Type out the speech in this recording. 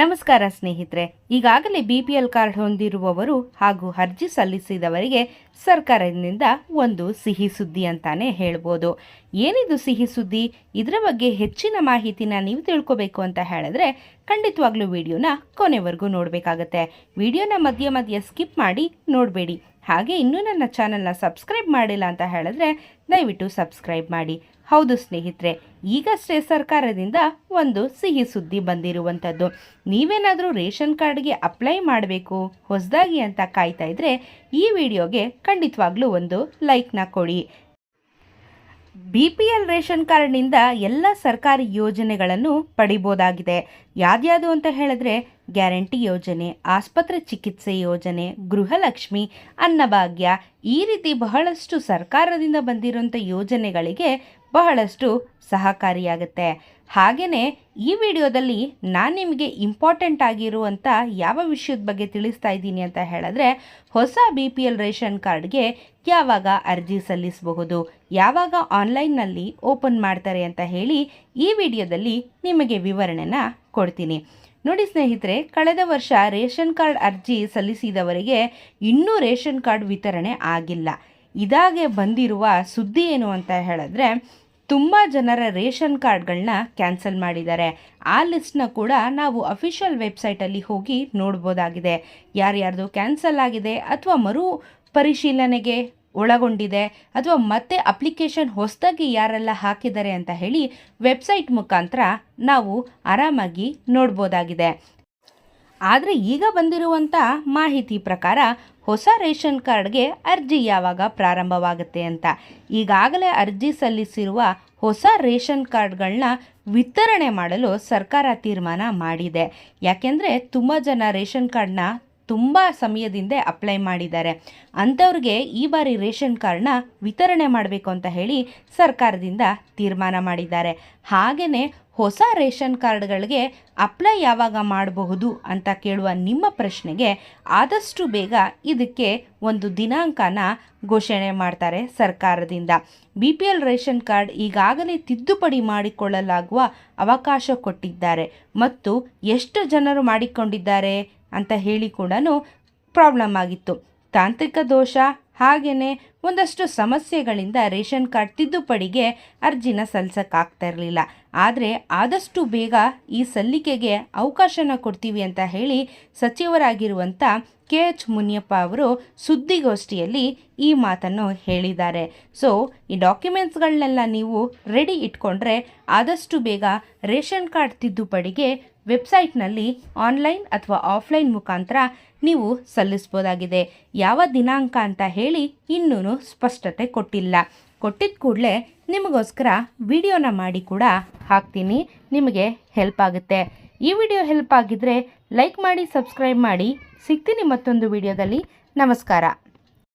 ನಮಸ್ಕಾರ ಸ್ನೇಹಿತರೆ, ಈಗಾಗಲೇ ಬಿ ಪಿ ಎಲ್ ಕಾರ್ಡ್ ಹೊಂದಿರುವವರು ಹಾಗೂ ಅರ್ಜಿ ಸಲ್ಲಿಸಿದವರಿಗೆ ಸರ್ಕಾರದಿಂದ ಒಂದು ಸಿಹಿ ಸುದ್ದಿ ಅಂತಾನೆ ಹೇಳ್ಬೋದು. ಏನಿದು ಸಿಹಿ ಸುದ್ದಿ? ಇದರ ಬಗ್ಗೆ ಹೆಚ್ಚಿನ ಮಾಹಿತಿನ ನೀವು ತಿಳ್ಕೊಬೇಕು ಅಂತ ಹೇಳಿದ್ರೆ ಖಂಡಿತವಾಗ್ಲೂ ವಿಡಿಯೋನ ಕೊನೆವರೆಗೂ ನೋಡಬೇಕಾಗತ್ತೆ. ವಿಡಿಯೋನ ಮಧ್ಯ ಮಧ್ಯ ಸ್ಕಿಪ್ ಮಾಡಿ ನೋಡಬೇಡಿ. ಹಾಗೆ ಇನ್ನೂ ನನ್ನ ಚಾನಲ್ನ ಸಬ್ಸ್ಕ್ರೈಬ್ ಮಾಡಿಲ್ಲ ಅಂತ ಹೇಳಿದ್ರೆ ದಯವಿಟ್ಟು ಸಬ್ಸ್ಕ್ರೈಬ್ ಮಾಡಿ. ಹೌದು ಸ್ನೇಹಿತರೆ, ಈಗಷ್ಟೇ ಸರ್ಕಾರದಿಂದ ಒಂದು ಸಿಹಿ ಸುದ್ದಿ ಬಂದಿರುವಂಥದ್ದು. ನೀವೇನಾದರೂ ರೇಷನ್ ಕಾರ್ಡ್ಗೆ ಅಪ್ಲೈ ಮಾಡಬೇಕು, ಹೊಸದಾಗಿ ಅಂತ ಕಾಯ್ತಾ ಇದ್ರೆ ಈ ವಿಡಿಯೋಗೆ ಖಂಡಿತವಾಗ್ಲೂ ಒಂದು ಲೈಕ್ನ ಕೊಡಿ. ಬಿ ಪಿ ಎಲ್ ರೇಷನ್ ಕಾರ್ಡ್ನಿಂದ ಎಲ್ಲ ಸರ್ಕಾರಿ ಯೋಜನೆಗಳನ್ನು ಪಡಿಬೋದಾಗಿದೆ. ಯಾವ್ದ್ಯಾವುದು ಅಂತ ಹೇಳಿದ್ರೆ ಗ್ಯಾರಂಟಿ ಯೋಜನೆ, ಆಸ್ಪತ್ರೆ ಚಿಕಿತ್ಸೆ ಯೋಜನೆ, ಗೃಹಲಕ್ಷ್ಮಿ, ಅನ್ನಭಾಗ್ಯ ಈ ರೀತಿ ಬಹಳಷ್ಟು ಸರ್ಕಾರದಿಂದ ಬಂದಿರೋಂಥ ಯೋಜನೆಗಳಿಗೆ ಬಹಳಷ್ಟು ಸಹಕಾರಿಯಾಗುತ್ತೆ. ಹಾಗೆಯೇ ಈ ವಿಡಿಯೋದಲ್ಲಿ ನಾನು ನಿಮಗೆ ಇಂಪಾರ್ಟೆಂಟ್ ಆಗಿರುವಂಥ ಯಾವ ವಿಷಯದ ಬಗ್ಗೆ ತಿಳಿಸ್ತಾ ಇದ್ದೀನಿ ಅಂತ ಹೇಳಿದ್ರೆ, ಹೊಸ ಬಿ ಪಿ ಎಲ್ ರೇಷನ್ ಕಾರ್ಡ್ಗೆ ಯಾವಾಗ ಅರ್ಜಿ ಸಲ್ಲಿಸಬಹುದು, ಯಾವಾಗ ಆನ್ಲೈನ್ನಲ್ಲಿ ಓಪನ್ ಮಾಡ್ತಾರೆ ಅಂತ ಹೇಳಿ ಈ ವಿಡಿಯೋದಲ್ಲಿ ನಿಮಗೆ ವಿವರಣೆನ ಕೊಡ್ತೀನಿ. ನೋಡಿ ಸ್ನೇಹಿತರೆ, ಕಳೆದ ವರ್ಷ ರೇಷನ್ ಕಾರ್ಡ್ ಅರ್ಜಿ ಸಲ್ಲಿಸಿದವರಿಗೆ ಇನ್ನೂ ರೇಷನ್ ಕಾರ್ಡ್ ವಿತರಣೆ ಆಗಿಲ್ಲ. ಇದಾಗೆ ಬಂದಿರುವ ಸುದ್ದಿ ಏನು ಅಂತ ಹೇಳಿದ್ರೆ ತುಂಬ ಜನರ ರೇಷನ್ ಕಾರ್ಡ್ಗಳನ್ನ ಕ್ಯಾನ್ಸಲ್ ಮಾಡಿದ್ದಾರೆ. ಆ ಲಿಸ್ಟ್ನ ಕೂಡ ನಾವು ಅಫಿಷಿಯಲ್ ವೆಬ್ಸೈಟಲ್ಲಿ ಹೋಗಿ ನೋಡ್ಬೋದಾಗಿದೆ. ಯಾರ್ಯಾರ್ದು ಕ್ಯಾನ್ಸಲ್ ಆಗಿದೆ ಅಥವಾ ಮರು ಪರಿಶೀಲನೆಗೆ ಒಳಗೊಂಡಿದೆ ಅಥವಾ ಮತ್ತೆ ಅಪ್ಲಿಕೇಶನ್ ಹೊಸದಾಗಿ ಯಾರೆಲ್ಲ ಹಾಕಿದ್ದಾರೆ ಅಂತ ಹೇಳಿ ವೆಬ್ಸೈಟ್ ಮುಖಾಂತರ ನಾವು ಆರಾಮಾಗಿ ನೋಡ್ಬೋದಾಗಿದೆ. ಆದರೆ ಈಗ ಬಂದಿರುವಂಥ ಮಾಹಿತಿ ಪ್ರಕಾರ ಹೊಸ ರೇಷನ್ ಕಾರ್ಡ್ಗೆ ಅರ್ಜಿ ಯಾವಾಗ ಪ್ರಾರಂಭವಾಗುತ್ತೆ ಅಂತ. ಈಗಾಗಲೇ ಅರ್ಜಿ ಸಲ್ಲಿಸಿರುವ ಹೊಸ ರೇಷನ್ ಕಾರ್ಡ್ಗಳನ್ನ ವಿತರಣೆ ಮಾಡಲು ಸರ್ಕಾರ ತೀರ್ಮಾನ ಮಾಡಿದೆ. ಯಾಕೆಂದರೆ ತುಂಬ ಜನ ರೇಷನ್ ಕಾರ್ಡ್ನ ತುಂಬ ಸಮಯದಿಂದ ಅಪ್ಲೈ ಮಾಡಿದ್ದಾರೆ. ಅಂಥವ್ರಿಗೆ ಈ ಬಾರಿ ರೇಷನ್ ಕಾರ್ಡ್ನ ವಿತರಣೆ ಮಾಡಬೇಕು ಅಂತ ಹೇಳಿ ಸರ್ಕಾರದಿಂದ ತೀರ್ಮಾನ ಮಾಡಿದ್ದಾರೆ. ಹಾಗೆಯೇ ಹೊಸ ರೇಷನ್ ಕಾರ್ಡ್ಗಳಿಗೆ ಅಪ್ಲೈ ಯಾವಾಗ ಮಾಡಬಹುದು ಅಂತ ಕೇಳುವ ನಿಮ್ಮ ಪ್ರಶ್ನೆಗೆ ಆದಷ್ಟು ಬೇಗ ಇದಕ್ಕೆ ಒಂದು ದಿನಾಂಕನ ಘೋಷಣೆ ಮಾಡ್ತಾರೆ ಸರ್ಕಾರದಿಂದ. B P L ration card ಈಗಾಗಲೇ ತಿದ್ದುಪಡಿ ಮಾಡಿಕೊಳ್ಳಲಾಗುವ ಅವಕಾಶ ಕೊಟ್ಟಿದ್ದಾರೆ. ಮತ್ತು ಎಷ್ಟು ಜನರು ಮಾಡಿಕೊಂಡಿದ್ದಾರೆ? ಅಂತ ಹೇಳಿ ಕೂಡ ಪ್ರಾಬ್ಲಮ್ ಆಗಿತ್ತು. ತಾಂತ್ರಿಕ ದೋಷ ಹಾಗೆಯೇ ಒಂದಷ್ಟು ಸಮಸ್ಯೆಗಳಿಂದ ರೇಷನ್ ಕಾರ್ಡ್ ತಿದ್ದುಪಡಿಗೆ ಅರ್ಜಿನ ಸಲ್ಲಿಸೋಕ್ಕಾಗ್ತಾ ಇರಲಿಲ್ಲ ಆದರೆ ಆದಷ್ಟು ಬೇಗ ಈ ಸಲ್ಲಿಕೆಗೆ ಅವಕಾಶನ ಕೊಡ್ತೀವಿ ಅಂತ ಹೇಳಿ ಸಚಿವರಾಗಿರುವಂಥ ಕೆ ಎಚ್ ಮುನಿಯಪ್ಪ ಅವರು ಸುದ್ದಿಗೋಷ್ಠಿಯಲ್ಲಿ ಈ ಮಾತನ್ನು ಹೇಳಿದ್ದಾರೆ. ಸೊ ಈ ಡಾಕ್ಯುಮೆಂಟ್ಸ್ಗಳನ್ನೆಲ್ಲ ನೀವು ರೆಡಿ ಇಟ್ಕೊಂಡ್ರೆ ಆದಷ್ಟು ಬೇಗ ರೇಷನ್ ಕಾರ್ಡ್ ತಿದ್ದುಪಡಿಗೆ ವೆಬ್ಸೈಟ್ನಲ್ಲಿ ಆನ್ಲೈನ್ ಅಥವಾ ಆಫ್ಲೈನ್ ಮುಖಾಂತರ ನೀವು ಸಲ್ಲಿಸ್ಬೋದಾಗಿದೆ. ಯಾವ ದಿನಾಂಕ ಅಂತ ಹೇಳಿ ಇನ್ನೂ ಸ್ಪಷ್ಟತೆ ಕೊಟ್ಟಿಲ್ಲ. ಕೊಟ್ಟಿದ್ದ ಕೂಡಲೇ ನಿಮಗೋಸ್ಕರ ವಿಡಿಯೋನ ಮಾಡಿ ಕೂಡ ಹಾಕ್ತೀನಿ. ನಿಮಗೆ ಹೆಲ್ಪ್ ಆಗುತ್ತೆ. ಈ ವಿಡಿಯೋ ಹೆಲ್ಪ್ ಆಗಿದ್ದರೆ ಲೈಕ್ ಮಾಡಿ ಸಬ್ಸ್ಕ್ರೈಬ್ ಮಾಡಿ. ಸಿಗ್ತೀನಿ ಮತ್ತೊಂದು ವಿಡಿಯೋದಲ್ಲಿ. ನಮಸ್ಕಾರ.